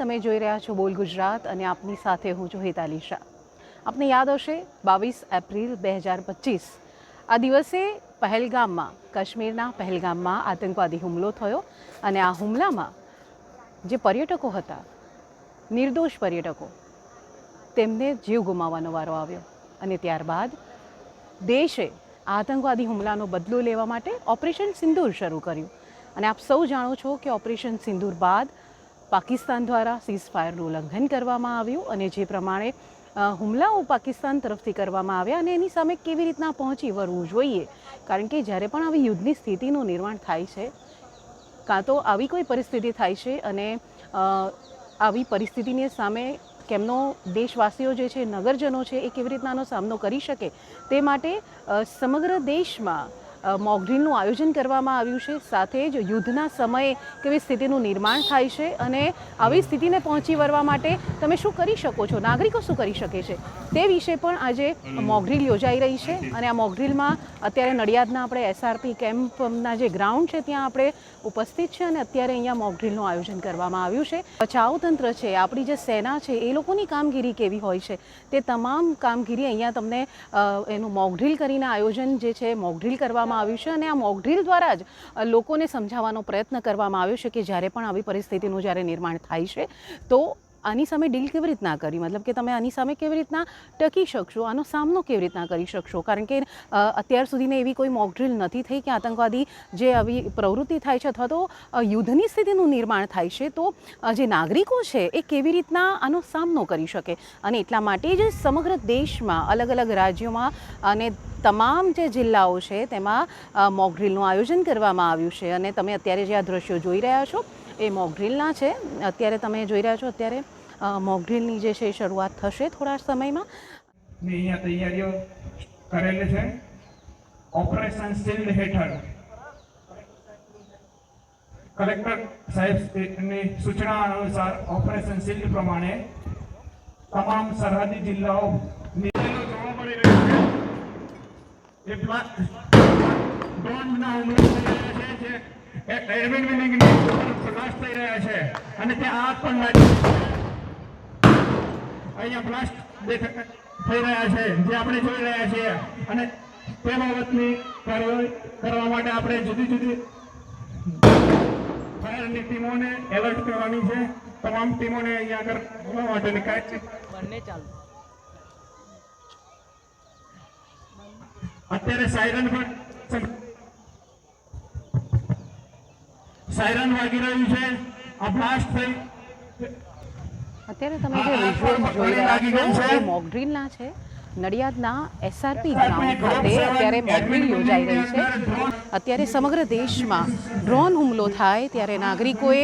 તમે જોઈ રહ્યા છો બોલ ગુજરાત અને આપની સાથે હું છું હેતાલી શાહ. આપને યાદ હશે, બાવીસ એપ્રિલ બે હજાર પચીસ, આ દિવસે પહેલગામમાં, કાશ્મીરના પહેલગામમાં આતંકવાદી હુમલો થયો અને આ હુમલામાં જે પર્યટકો હતા, નિર્દોષ પર્યટકો, તેમને જીવ ગુમાવવાનો વારો આવ્યો અને ત્યારબાદ દેશે આતંકવાદી હુમલાનો બદલો લેવા માટે ઓપરેશન સિંદૂર શરૂ કર્યું. અને આપ સૌ જાણો છો કે ઓપરેશન સિંદૂર બાદ પાકિસ્તાન દ્વારા સીઝ ફાયરનું ઉલ્લંઘન કરવામાં આવ્યું અને જે પ્રમાણે હુમલાઓ પાકિસ્તાન તરફથી કરવામાં આવ્યા અને એની સામે કેવી રીતના પહોંચી વળવું જોઈએ. કારણ કે જ્યારે પણ આવી યુદ્ધની સ્થિતિનું નિર્માણ થાય છે, કાં તો આવી કોઈ પરિસ્થિતિ થાય છે અને આવી પરિસ્થિતિની સામે કેમનો દેશવાસીઓ જે છે, નગરજનો છે, એ કેવી રીતનાનો સામનો કરી શકે તે માટે સમગ્ર દેશમાં મોકડ્રીલનું આયોજન કરવામાં આવ્યું છે. સાથે જ યુદ્ધના સમયે કેવી સ્થિતિનું નિર્માણ થાય છે અને આવી સ્થિતિને પહોંચી વળવા માટે તમે શું કરી શકો છો? નાગરિકો શું કરી શકે છે? તે વિશે પણ આજે મોકડ્રીલ યોજાઈ રહી છે અને આ મોકડ્રીલમાં અત્યારે નડિયાદના આપણે એસઆરપી કેમ્પના જે ગ્રાઉન્ડ છે ત્યાં આપણે ઉપસ્થિત છે અને અત્યારે અહીંયા મોકડ્રીલનું આયોજન કરવામાં આવ્યું છે. બચાવ તંત્ર છે આપણી જે સેના છે એ લોકોની કામગીરી કેવી હોય છે? તે તમામ કામગીરી અહીંયા તમને એનું મોકડ્રીલ કરીને આયોજન જે છે મોકડ્રીલ કરવામાં આવ્યું છે અને આ મોકડ્રીલ દ્વારા જ લોકોને સમજાવવાનો પ્રયત્ન કરવામાં આવ્યો છે કે જ્યારે પણ આવી પરિસ્થિતિનું જ્યારે નિર્માણ થાય છે, તો આની સામે ડીલ કેવી રીતના કરી? મતલબ કે તમે આની સામે કેવી રીતના ટકી શકશો? આનો સામનો કેવી રીતના કરી શકશો? કારણ કે અત્યાર સુધીને એવી કોઈ મોક ડ્રીલ નથી થઈ કે આતંકવાદી જે આવી પ્રવૃત્તિ થાય છે અથવા તો યુદ્ધની સ્થિતિનું નિર્માણ થાય છે, તો જે નાગરિકો છે એ કેવી રીતના આનો સામનો કરી શકે? અને એટલા માટે જ સમગ્ર દેશમાં અલગ અલગ રાજ્યોમાં અને તમામ જે જિલ્લાઓ છે, તેમાં મોક ડ્રીલનું આયોજન કરવામાં આવ્યું છે. અને તમે અત્યારે જે આ દ્રશ્યો જોઈ રહ્યા છો એ મોકડ્રીલના છે. અત્યારે તમે જોઈ રહ્યા છો અત્યારે અ, જે છે એ શરૂઆત થશે થોડા સમયમાં. અહીંયા તૈયારીઓ કરેલી છે. ઓપરેશન શિલ્ડ હેઠળ. કલેક્ટર સાહેબની સૂચના અનુસાર ઓપરેશન શિલ્ડ પ્રમાણે તમામ સરહદી જિલ્લાઓ એ ડ્રોનના હુમલા થઈ રહ્યા છે જે એરવેન બિલ્ડિંગની પ્રકાશ થઈ રહ્યા છે અને ત્યાં આગ પણ લાગી અહીંયા બ્લાસ્ટ થઈ રહ્યા છે જે આપણે જોઈ રહ્યા છીએ. અને તે બાબતની કાર્યવાહી કરવા માટે આપણે જુદી જુદી ફાયરની ટીમોને એલર્ટ કરવાની છે. તમામ ટીમોને અહીંયા આગળ બોલાવવા માટેની કાંઈ અત્યારે સાયરન પણ સાયરન વાગી રહ્યું છે. આ બ્લાસ્ટ થઈ. અત્યારે તમે જે વિઝ્યુઅલ જોઈ રહ્યા છો મોક ડ્રીલના છે. નડિયાદના એસઆરપી ગ્રાઉન્ડ ખાતે અત્યારે મોક યોજાઈ રહી છે. અત્યારે સમગ્ર દેશમાં ડ્રોન હુમલો થાય ત્યારે નાગરિકોએ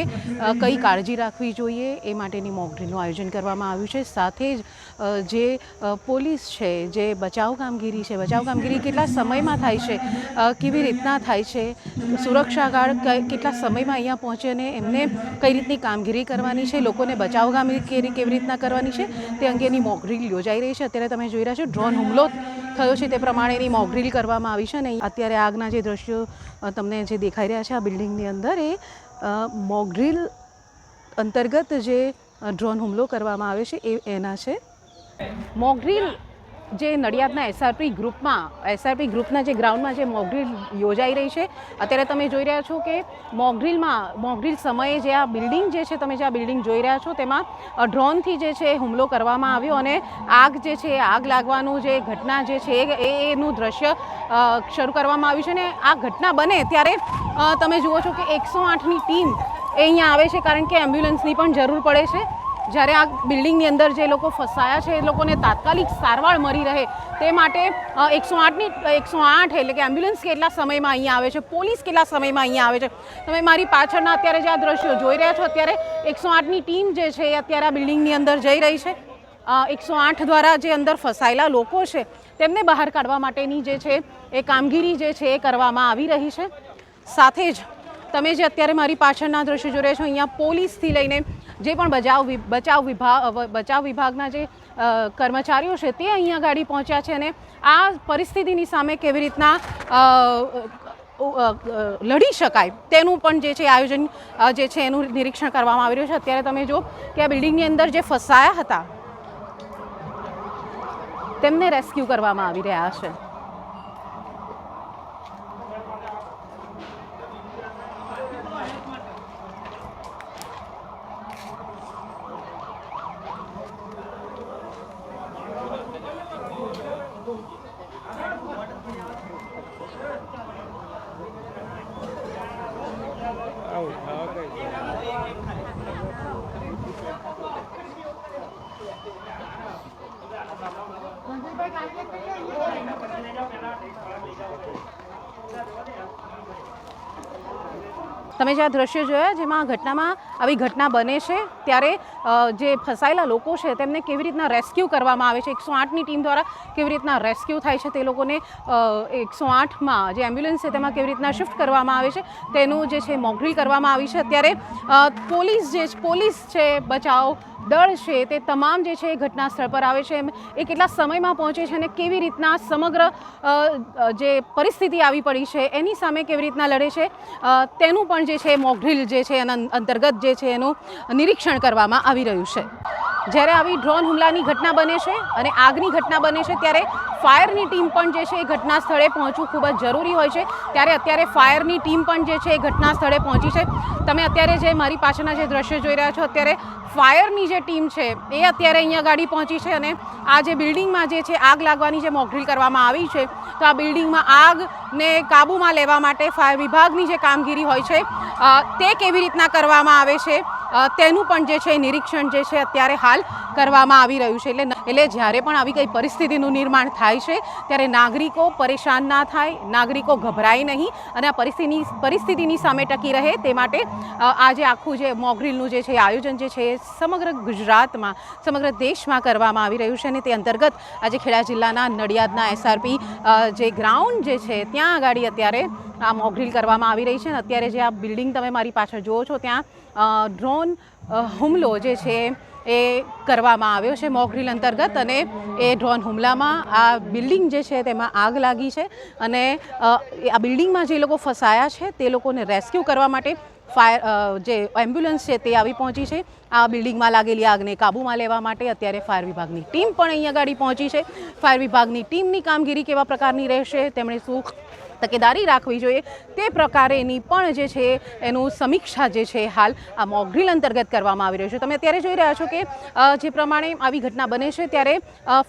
કઈ કાળજી રાખવી જોઈએ એ માટેની મોક ડ્રીલનું આયોજન કરવામાં આવ્યું છે. સાથે જ જે પોલીસ છે જે બચાવ કામગીરી છે બચાવ કામગીરી કેટલા સમયમાં થાય છે કેવી રીતના થાય છે સુરક્ષા ગાર્ડ કેટલા સમયમાં અહીંયા પહોંચે અને એમને કઈ રીતની કામગીરી કરવાની છે લોકોને બચાવ કામગીરી કેવી રીતના કરવાની છે તે અંગેની મોક ડ્રીલ યોજાઈ રહી છે. અત્યારે તમે જોઈ રહ્યા છો. ડ્રોન હુમલો થયો છે તે પ્રમાણેની મોકડ્રીલ કરવામાં આવી છે અને અત્યારે આગના જે દ્રશ્યો તમને જે દેખાઈ રહ્યા છે આ બિલ્ડિંગની અંદર એ અ, મોક અંતર્ગત જે ડ્રોન હુમલો કરવામાં આવે છે એ એના છે. મોકડ્રીલ જે નડિયાદના એસઆરપી ગ્રુપમાં એસઆરપી ગ્રુપના જે ગ્રાઉન્ડમાં જે મોકડ્રીલ યોજાઈ રહી છે, અત્યારે તમે જોઈ રહ્યા છો કે મોકડ્રીલમાં મોકડ્રીલ સમયે જે આ બિલ્ડિંગ જે છે, તમે જે આ બિલ્ડિંગ જોઈ રહ્યા છો, તેમાં ડ્રોનથી જે છે, હુમલો કરવામાં આવ્યો અને આગ જે છે, આગ લાગવાનું જે ઘટના જે છે, એ એનું દ્રશ્ય શરૂ કરવામાં આવ્યું છે અને આ ઘટના બને ત્યારે તમે જુઓ છો કે એકસો આઠની ટીમ એ અહીંયા આવે છે કારણ કે એમ્બ્યુલન્સની પણ જરૂર પડે છે. જ્યારે આ બિલ્ડિંગની અંદર જે લોકો ફસાયા છે, એ લોકોને તાત્કાલિક સારવાર મળી રહે તે માટે એકસો આઠની એકસો આઠ એટલે કે એમ્બ્યુલન્સ કેટલા સમયમાં અહીંયા આવે છે, પોલીસ કેટલા સમયમાં અહીંયા આવે છે? તમે મારી પાછળના અત્યારે જે આ દ્રશ્યો જોઈ રહ્યા છો, અત્યારે એકસો આઠની ટીમ જે છે એ અત્યારે આ બિલ્ડિંગની અંદર જઈ રહી છે. એકસો આઠ દ્વારા જે અંદર ફસાયેલા લોકો છે, તેમને બહાર કાઢવા માટેની જે છે એ કામગીરી જે છે એ કરવામાં આવી રહી છે. સાથે જ તમે જે અત્યારે મારી પાછળના દ્રશ્યો જોઈ રહ્યા છો, અહીંયા પોલીસથી લઈને જે પણ બચાવ બચાવ વિભાગ બચાવ વિભાગના જે કર્મચારીઓ છે તે અહીંયા ગાડી પહોંચ્યા છે અને આ પરિસ્થિતિની સામે કેવી રીતના લડી શકાય તેનું પણ જે છે આયોજન જે છે એનું નિરીક્ષણ કરવામાં આવી રહ્યું છે. અત્યારે તમે જો કે આ બિલ્ડિંગની અંદર જે ફસાયા હતા, તેમને રેસ્ક્યુ કરવામાં આવી રહ્યા છે. તમે જે આ દ્રશ્ય જોયા, જેમાં ઘટનામાં આવી ઘટના બને છે, ત્યારે જે ફસાયેલા લોકો છે, તેમને કેવી રીતના રેસ્ક્યુ કરવામાં આવે છે? એકસો આઠની ટીમ દ્વારા કેવી રીતના રેસ્ક્યુ થાય છે તે લોકોને એકસો આઠમાં જે એમ્બ્યુલન્સ છે તેમાં કેવી રીતના શિફ્ટ કરવામાં આવે છે, તેનું જે છે મોકડ્રીલ કરવામાં આવી છે. અત્યારે પોલીસ જે પોલીસ છે, બચાવ દળ છે તે તમામ જે છે એ ઘટના સ્થળ પર આવે છે. એ કેટલા સમયમાં પહોંચે છે અને કેવી રીતના સમગ્ર જે પરિસ્થિતિ આવી પડી છે એની સામે કેવી રીતના લડે છે? તેનું પણ જે છે મોકડ્રીલ જે છે એના અંતર્ગત જે છે એનું નિરીક્ષણ કરવામાં આવી રહ્યું છે. જ્યારે આવી ડ્રોન હુમલાની ઘટના બને છે અને આગની ઘટના બને છે ત્યારે ફાયરની ટીમ પણ જે છે એ ઘટના સ્થળે પહોંચવું ખૂબ જ જરૂરી હોય છે. ત્યારે અત્યારે ફાયરની ટીમ પણ જે છે એ ઘટના સ્થળે પહોંચી છે. તમે અત્યારે જે મારી પાછળના જે દ્રશ્ય જોઈ રહ્યા છો, અત્યારે ફાયરની જે ટીમ છે એ અત્યારે અહીંયા ગાડી પહોંચી છે અને આ જે બિલ્ડિંગમાં જે છે આગ લાગવાની જે મોકડ્રીલ કરવામાં આવી છે, તો આ બિલ્ડિંગમાં આગને કાબૂમાં લેવા માટે ફાયર વિભાગની જે કામગીરી હોય છે તે કેવી રીતના કરવામાં આવે છે? તેનું પણ જે છે નિરીક્ષણ જે છે અત્યારે હાલ કરવામાં આવી રહ્યું છે. એટલે એટલે જ્યારે પણ આવી કંઈ પરિસ્થિતિનું નિર્માણ થાય છે, ત્યારે નાગરિકો પરેશાન ના થાય, નાગરિકો ગભરાય નહીં અને આ પરિસ્થિતિની પરિસ્થિતિની સામે ટકી રહે તે માટે આજે આખું જે મોગરીલનું જે છે આયોજન જે છે એ સમગ્ર ગુજરાતમાં, સમગ્ર દેશમાં કરવામાં આવી રહ્યું છે અને તે અંતર્ગત આજે ખેડા જિલ્લાના નડિયાદના એસઆરપી જે ગ્રાઉન્ડ જે છે ત્યાં આગળ અત્યારે આ મોગરીલ કરવામાં આવી રહી છે અને અત્યારે જે આ બિલ્ડિંગ તમે મારી પાછળ જુઓ છો, ત્યાં ડ્રોન હુમલો જે છે એ કરવામાં આવ્યો છે મોકડ્રીલ અંતર્ગત અને એ ડ્રોન હુમલામાં આ બિલ્ડિંગ જે છે તેમાં આગ લાગી છે અને આ બિલ્ડિંગમાં જે લોકો ફસાયા છે તે લોકોને રેસ્ક્યુ કરવા માટે ફાયર જે એમ્બ્યુલન્સ છે તે આવી પહોંચી છે. આ બિલ્ડિંગમાં લાગેલી આગને કાબૂમાં લેવા માટે અત્યારે ફાયર વિભાગની ટીમ પણ અહીંયા ગાડી પહોંચી છે. ફાયર વિભાગની ટીમની કામગીરી કેવા પ્રકારની રહેશે તેમણે શું તકેદારી રાખવી જોઈએ. તે પ્રકારેની પણ જે છે એનું સમીક્ષા જે છે હાલ આ મોકડ્રીલ અંતર્ગત કરવામાં આવી રહ્યું છે. તમે અત્યારે જોઈ રહ્યા છો કે જે પ્રમાણે આવી ઘટના બને છે ત્યારે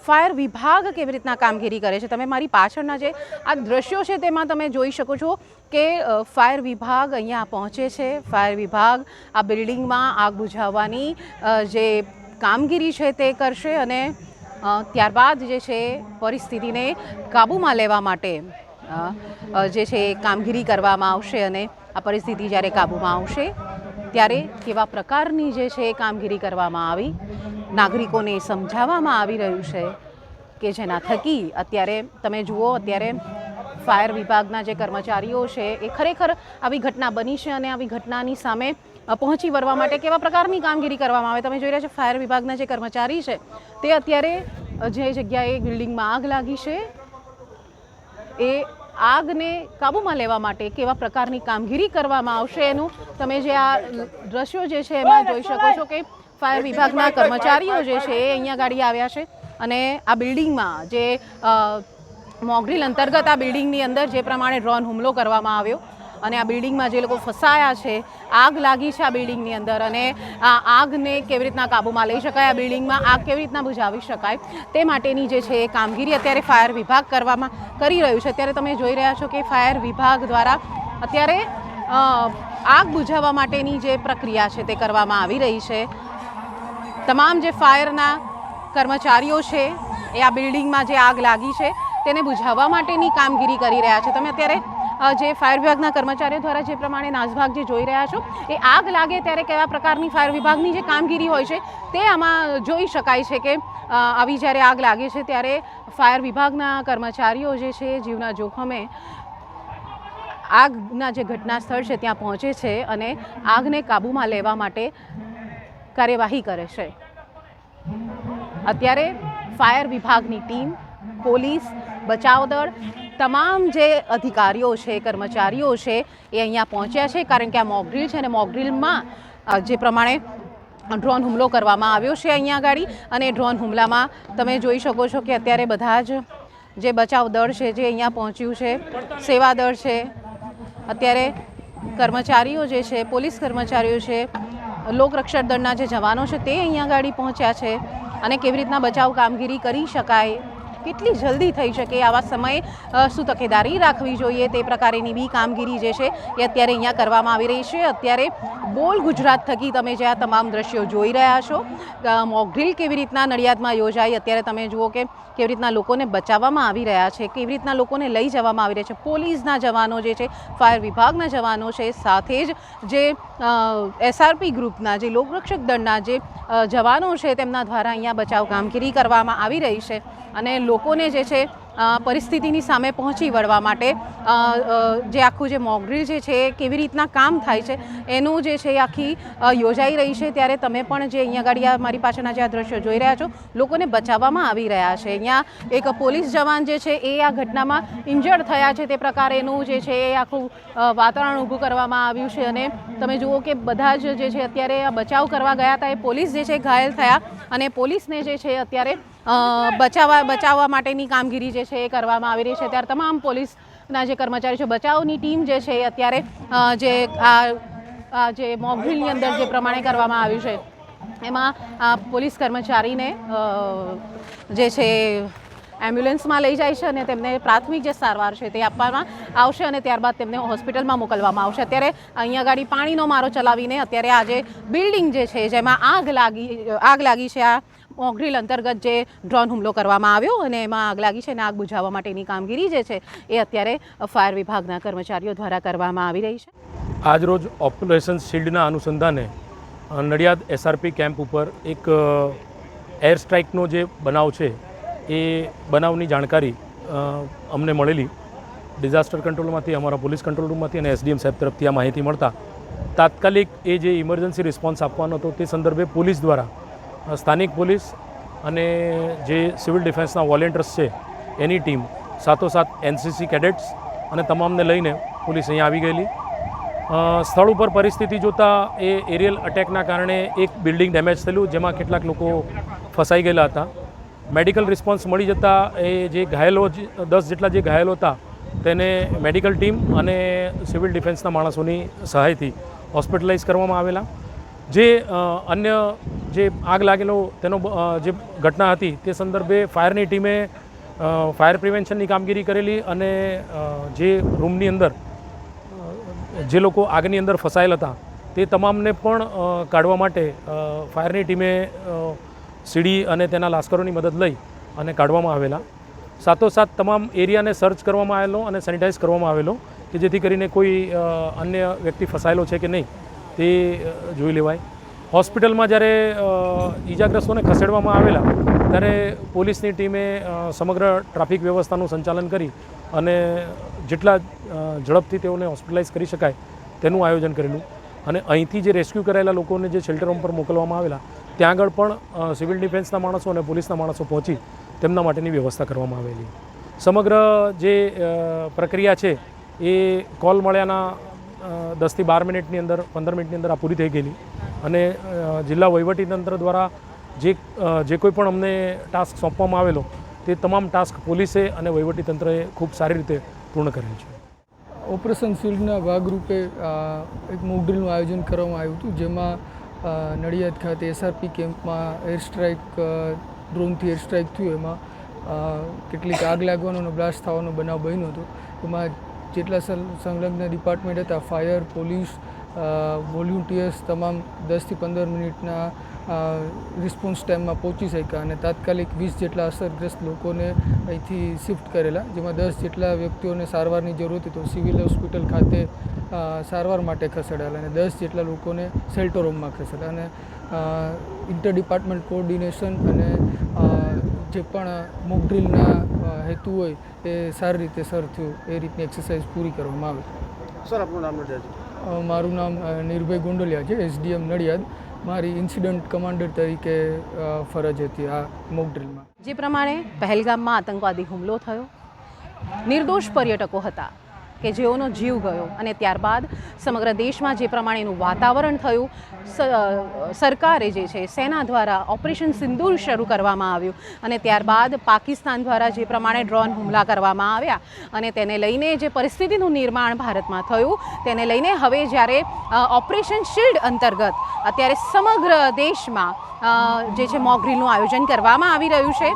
ફાયર વિભાગ કેવી રીતના કામગીરી કરે છે? તમે મારી પાછળના જે આ દ્રશ્યો છે તેમાં તમે જોઈ શકો છો કે ફાયર વિભાગ અહીંયા પહોંચે છે. ફાયર વિભાગ આ બિલ્ડિંગમાં આગ બુઝાવવાની જે કામગીરી છે તે કરશે અને ત્યારબાદ જે છે પરિસ્થિતિને કાબૂમાં લેવા માટે જે છે કામગીરી કરવામાં આવશે અને આ પરિસ્થિતિ જ્યારે કાબૂમાં આવશે, ત્યારે કેવા પ્રકારની જે છે કામગીરી કરવામાં આવી, નાગરિકોને સમજાવવામાં આવી રહ્યું છે કે જેના થકી અત્યારે તમે જુઓ, અત્યારે ફાયર વિભાગના જે કર્મચારીઓ છે એ ખરેખર આવી ઘટના બની છે અને આવી ઘટનાની સામે પહોંચી વળવા માટે કેવા પ્રકારની કામગીરી કરવામાં આવે? તમે જોઈ રહ્યા છો ફાયર વિભાગના જે કર્મચારી છે, તે અત્યારે જે જગ્યાએ બિલ્ડિંગમાં આગ લાગી છે એ આગને કાબૂમાં લેવા માટે કેવા પ્રકારની કામગીરી કરવામાં આવશે એનું તમે જે આ દ્રશ્યો જે છે એમાં જોઈ શકો છો કે ફાયર વિભાગના કર્મચારીઓ જે છે એ અહીંયા ગાડી આવ્યા છે અને આ બિલ્ડિંગમાં જે મોગરીલ અંતર્ગત આ બિલ્ડિંગની અંદર જે પ્રમાણે ડ્રોન હુમલો કરવામાં આવ્યો અને આ બિલ્ડિંગમાં જે લોકો ફસાયા છે, આગ લાગી છે આ બિલ્ડિંગની અંદર અને આ આગને કેવી રીતના કાબૂમાં લઈ શકાય, આ બિલ્ડિંગમાં આગ કેવી રીતના બુઝાવી શકાય, તે માટેની જે છે એ કામગીરી અત્યારે ફાયર વિભાગ કરવામાં કરી રહ્યું છે. અત્યારે તમે જોઈ રહ્યા છો કે ફાયર વિભાગ દ્વારા અત્યારે આગ બુઝાવવા માટેની જે પ્રક્રિયા છે તે કરવામાં આવી રહી છે. તમામ જે ફાયરના કર્મચારીઓ છે એ આ બિલ્ડિંગમાં જે આગ લાગી છે, તેને બુઝાવવા માટેની કામગીરી કરી રહ્યા છે. તમે અત્યારે જે ફાયર વિભાગના કર્મચારીઓ દ્વારા જે પ્રમાણે નાસભાગ જે જોઈ રહ્યા છો, એ આગ લાગે ત્યારે કેવા પ્રકારની ફાયર વિભાગની જે કામગીરી હોય છે, તે આમાં જોઈ શકાય છે કે આવી જ્યારે આગ લાગે છે ત્યારે ફાયર વિભાગના કર્મચારીઓ જે છે, જીવના જોખમે આગના જે ઘટના સ્થળ છે ત્યાં પહોંચે છે અને આગને કાબૂમાં લેવા માટે કાર્યવાહી કરે છે. અત્યારે ફાયર વિભાગની ટીમ, પોલીસ, બચાવ દળ તમામ જે અધિકારીઓ છે, કર્મચારીઓ છે, એ અહીંયા પહોંચ્યા છે, કારણ કે આ મોકડ્રીલ છે અને મોકડ્રીલમાં જે પ્રમાણે ડ્રોન હુમલો કરવામાં આવ્યો છે અહીંયા આગળ. અને ડ્રોન હુમલામાં તમે જોઈ શકો છો કે અત્યારે બધા જ જે બચાવ દળ છે, જે અહીંયા પહોંચ્યું છે, સેવા દળ છે, અત્યારે કર્મચારીઓ જે છે, પોલીસ કર્મચારીઓ છે લોકરક્ષક દળના જે જવાનો છે, તે અહીંયા આગળ પહોંચ્યા છે. અને કેવી રીતના બચાવ કામગીરી કરી શકાય? કેટલી જલ્દી થઈ શકે આવા સમયે શું તકેદારી રાખવી જોઈએ તે પ્રકારેની બી કામગીરી જે છે એ અત્યારે અહીંયા કરવામાં આવી રહી છે. અત્યારે બોલ ગુજરાત થકી તમે જે આ તમામ દ્રશ્યો જોઈ રહ્યા છો મોકડ્રીલ કેવી રીતના નડિયાદમાં યોજાઈ, અત્યારે તમે જુઓ કે કેવી રીતના લોકોને બચાવવામાં આવી રહ્યા છે, કેવી રીતના લોકોને લઈ જવામાં આવી રહ્યા છે. પોલીસના જવાનો જે છે, ફાયર વિભાગના જવાનો છે, સાથે જ જે એસઆરપી ગ્રુપના જે લોકરક્ષક દળના જે જવાનો છે તેમના દ્વારા અહીંયા બચાવ કામગીરી કરવામાં આવી રહી છે. અને લોકોને જે છે પરિસ્થિતિની સામે પહોંચી વળવા માટે જે આખું જે મોકડ્રીલ જે છે કેવી રીતના કામ થાય છે, એનું જે છે આખી યોજાઈ રહી છે. ત્યારે તમે પણ જે અહીંયા ગાડી આ મારી પાછળના જે આ દ્રશ્યો જોઈ રહ્યા છો, લોકોને બચાવવામાં આવી રહ્યા છે. અહીંયા એક પોલીસ જવાન જે છે, એ આ ઘટનામાં ઇન્જર્ડ થયા છે. તે પ્રકારેનું જે છે, એ આખું વાતાવરણ ઊભું કરવામાં આવ્યું છે. અને તમે જુઓ કે બધા જ જે છે, અત્યારે બચાવ કરવા ગયા હતા. એ પોલીસ જે છે ઘાયલ થયા અને પોલીસને જે છે, અત્યારે બચાવવા બચાવવા માટેની કામગીરી જે છે એ કરવામાં આવી રહી છે. ત્યારે તમામ પોલીસના જે કર્મચારી છે, બચાવની ટીમ જે છે એ અત્યારે જે આ જે મોકડ્રીલની અંદર જે પ્રમાણે કરવામાં આવ્યું છે, એમાં આ પોલીસ કર્મચારીને જે છે એમ્બ્યુલન્સમાં લઈ જાય છે અને તેમને પ્રાથમિક જે સારવાર છે તે આપવામાં આવશે અને ત્યારબાદ તેમને હોસ્પિટલમાં મોકલવામાં આવશે. અત્યારે અહીંયા ગાડી પાણીનો મારો ચલાવીને અત્યારે આ જે બિલ્ડિંગ જે છે, જેમાં આગ લાગી આગ લાગી છે આ મોગરીલ અંતર્ગત જે ડ્રોન હુમલો કરવામાં આવ્યો અને એમાં આગ લાગી છે અને આગ બુઝાવવા માટેની કામગીરી જે છે એ અત્યારે ફાયર વિભાગના કર્મચારીઓ દ્વારા કરવામાં આવી રહી છે. આજરોજ ઓપરેશન શિલ્ડના અનુસંધાને નડિયાદ એસઆરપી કેમ્પ ઉપર એક એર સ્ટ્રાઇકનો જે બનાવ છે એ બનાવની જાણકારી અમને મળેલી. ડિઝાસ્ટર કંટ્રોલમાંથી, અમારા પોલીસ કંટ્રોલ રૂમમાંથી અને એસડીએમ સાહેબ તરફથી આ માહિતી મળતા તાત્કાલિક એ જે ઇમરજન્સી રિસ્પોન્સ આપવાનો હતો તે સંદર્ભે પોલીસ દ્વારા સ્થાનિક પોલીસ અને જે સિવિલ ડિફેન્સના વોલેન્ટિયર્સ છે, એની ટીમ સાથોસાથ એનસીસી કેડેટ્સ અને તમામને લઈને પોલીસ અહીંયા આવી ગયેલી. સ્થળ ઉપર પરિસ્થિતિ જોતાં એ એરિયલ અટેકના કારણે એક બિલ્ડિંગ ડેમેજ થયેલું, જેમાં કેટલાક લોકો ફસાઈ ગયેલા હતા. મેડિકલ રિસ્પોન્સ મળી જતાં એ જે ઘાયલો દસ જેટલા જે ઘાયલો હતા, તેને મેડિકલ ટીમ અને સિવિલ ડિફેન્સના માણસોની સહાયથી હોસ્પિટલાઇઝ કરવામાં આવેલા. જે અન્ય જે આગ લાગેલો તેનો જે ઘટના હતી તે સંદર્ભે ફાયરની ટીમે ફાયર પ્રિવેન્શનની કામગીરી કરેલી અને જે રૂમની અંદર જે લોકો આગની અંદર ફસાયેલ હતા, તે તમામને પણ કાઢવા માટે ફાયરની ટીમે સીડી અને તેના લાશ્કરોની મદદ લઈ અને કાઢવામાં આવેલા. સાથોસાથ તમામ એરિયાને સર્ચ કરવામાં આવેલો અને સેનિટાઈઝ કરવામાં આવેલો કે જેથી કરીને કોઈ અન્ય વ્યક્તિ ફસાયેલો છે કે નહીં, તે જોઈ લેવાય. હોસ્પિટલમાં જ્યારે ઈજાગ્રસ્તોને ખસેડવામાં આવેલા, ત્યારે પોલીસની ટીમે સમગ્ર ટ્રાફિક વ્યવસ્થાનું સંચાલન કરી અને જેટલા ઝડપથી તેઓને હોસ્પિટલાઇઝ કરી શકાય તેનું આયોજન કરેલું. અને અહીંથી જે રેસ્ક્યુ કરાયેલા લોકોને જે શેલ્ટર હોમ પર મોકલવામાં આવેલા, ત્યાં આગળ પણ સિવિલ ડિફેન્સના માણસો અને પોલીસના માણસો પહોંચી તેમના માટેની વ્યવસ્થા કરવામાં આવેલી. સમગ્ર જે પ્રક્રિયા છે, એ કોલ મળ્યાના દસથી બાર મિનિટની અંદર, પંદર મિનિટની અંદર આ પૂરી થઈ ગયેલી. અને જિલ્લા વહીવટીતંત્ર દ્વારા જે જે કોઈ પણ અમને ટાસ્ક સોંપવામાં આવેલો, તે તમામ ટાસ્ક પોલીસે અને વહીવટીતંત્રએ ખૂબ સારી રીતે પૂર્ણ કરેલ છે. ઓપરેશન શિલ્ડના ભાગરૂપે એક મોકડ્રીલનું આયોજન કરવામાં આવ્યું હતું, જેમાં નડિયાદ ખાતે એસઆરપી કેમ્પમાં એર સ્ટ્રાઇક ડ્રોનથી એર સ્ટ્રાઇક થયું. એમાં કેટલીક આગ લાગવાનો અને બ્લાસ્ટ થવાનો બનાવ બન્યો હતો. એમાં જેટલા સંલગ્ન ડિપાર્ટમેન્ટ હતા, ફાયર, પોલીસ વોલ્યુન્ટિયર્સ તમામ દસથી પંદર મિનિટના રિસ્પોન્સ ટાઈમમાં પહોંચી શક્યા અને તાત્કાલિક વીસ જેટલા અસરગ્રસ્ત લોકોને અહીંથી શિફ્ટ કરેલા, જેમાં દસ જેટલા વ્યક્તિઓને સારવારની જરૂર હતી તો સિવિલ હોસ્પિટલ ખાતે સારવાર માટે ખસેડાયેલા અને દસ જેટલા લોકોને શેલ્ટર હોમમાં ખસેડ્યા અને ઇન્ટર ડિપાર્ટમેન્ટ કોઓર્ડિનેશન અને જે પણ મોક ડ્રીલના હેતુ હોય એ સારી રીતે સર થયું, એ રીતની એક્સરસાઇઝ પૂરી કરવામાં આવે. સર, આપનું નામ નથી મારું નામ નિર્ભય ગોંડલિયા છે, એસડીએમ નડિયાદ. મારી ઇન્સિડન્ટ કમાન્ડર તરીકે ફરજ હતી આ મોક ડ્રિલમાં જે પ્રમાણે પહેલગામમાં આતંકવાદી હુમલો થયો. નિર્દોષ પર્યટકો હતા. કે જેઓનો જીવ ગયો. અને ત્યારબાદ સમગ્ર દેશમાં જે પ્રમાણેનું વાતાવરણ થયું સરકારે જે છે, સેના દ્વારા ઓપરેશન સિંદૂર શરૂ કરવામાં આવ્યું. અને ત્યારબાદ પાકિસ્તાન દ્વારા જે પ્રમાણે ડ્રોન હુમલા કરવામાં આવ્યા. અને તેને લઈને જે પરિસ્થિતિનું નિર્માણ ભારતમાં થયું, તેને લઈને હવે જ્યારે ઓપરેશન શિલ્ડ અંતર્ગત અત્યારે સમગ્ર દેશમાં જે છે મોકડ્રીલનું આયોજન કરવામાં આવી રહ્યું છે.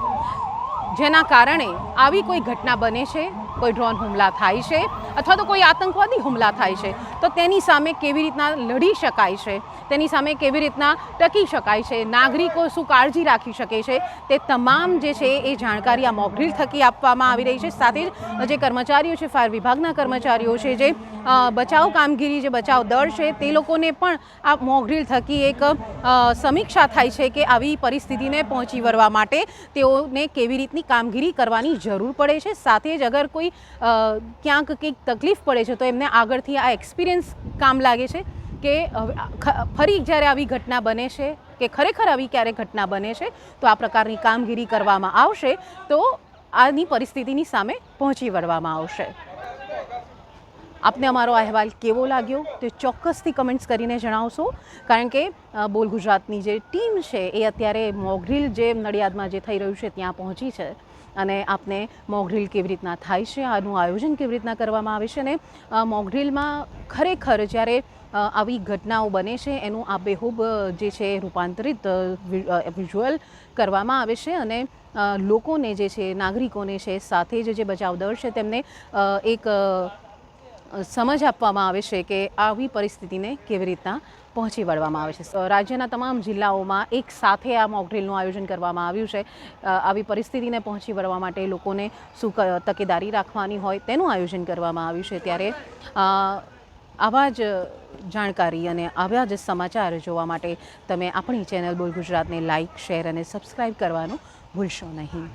જેના કારણે આવી કોઈ ઘટના બને છે? કોઈ ડ્રોન હુમલા થાય છે અથવા તો કોઈ આતંકવાદી હુમલા થાય છે, તો તેની સામે કેવી રીતના લડી શકાય છે, તેની સામે કેવી રીતના ટકી શકાય છે, નાગરિકો શું કાળજી રાખી શકે છે, તે તમામ જે છે એ જાણકારી આ મોકડ્રીલ થકી આપવામાં આવી રહી છે. સાથે જ જે કર્મચારીઓ છે, ફાયર વિભાગના કર્મચારીઓ છે, જે બચાવ કામગીરી, જે બચાવ દળ છે, તે લોકોને પણ આ મોકડ્રીલ થકી એક સમીક્ષા થાય છે કે આવી પરિસ્થિતિને પહોંચી વળવા માટે તેઓને કેવી રીતની કામગીરી કરવાની જરૂર પડે છે. સાથે જ અગર કોઈ ક્યાંક કંઈક તકલીફ પડે છે તો એમને આગળથી આ એક્સપિરિયન્સ કામ લાગે છે કે ફરી જ્યારે આવી ઘટના બને છે કે ખરેખર આવી ક્યારેક ઘટના બને છે તો આ પ્રકારની કામગીરી કરવામાં આવશે તો આની પરિસ્થિતિની સામે પહોંચી વળવામાં આવશે. આપને અમારો અહેવાલ કેવો લાગ્યો તે ચોક્કસથી કમેન્ટ્સ કરીને જણાવશો. કારણ કે બોલ ગુજરાતની જે ટીમ છે એ અત્યારે મોગરીલ જે નડિયાદમાં જે થઈ રહ્યું છે ત્યાં પહોંચી છે. અને આપને મોગઢીલ કેવી રીતના થાય છે? આનું આયોજન કેવી રીતના કરવામાં આવે છે? અને મોગઢીલમાં ખરેખર જ્યારે આવી ઘટનાઓ બને છે, એનું આ બેહૂબ જે છે રૂપાંતરિત વિઝ્યુઅલ કરવામાં આવે છે અને લોકોને જે છે, નાગરિકોને છે, સાથે જ જે બચાવ દળ છે, તેમને એક સમજ આપવામાં આવે છે કે આવી પરિસ્થિતિને કેવી રીતના પહોંચી વળવામાં આવે છે. રાજ્યના તમામ જિલ્લાઓમાં એક સાથે આ મોકડ્રીલનું આયોજન કરવામાં આવ્યું છે. આવી પરિસ્થિતિને પહોંચી વળવા માટે લોકોને શું તકેદારી રાખવાની હોય તેનું આયોજન કરવામાં આવ્યું છે. ત્યારે આવા જ જાણકારી અને આવા જ સમાચાર જોવા માટે તમે આપણી ચેનલ બોલ ગુજરાતને લાઇક શેર અને સબસ્ક્રાઈબ કરવાનું ભૂલશો નહીં.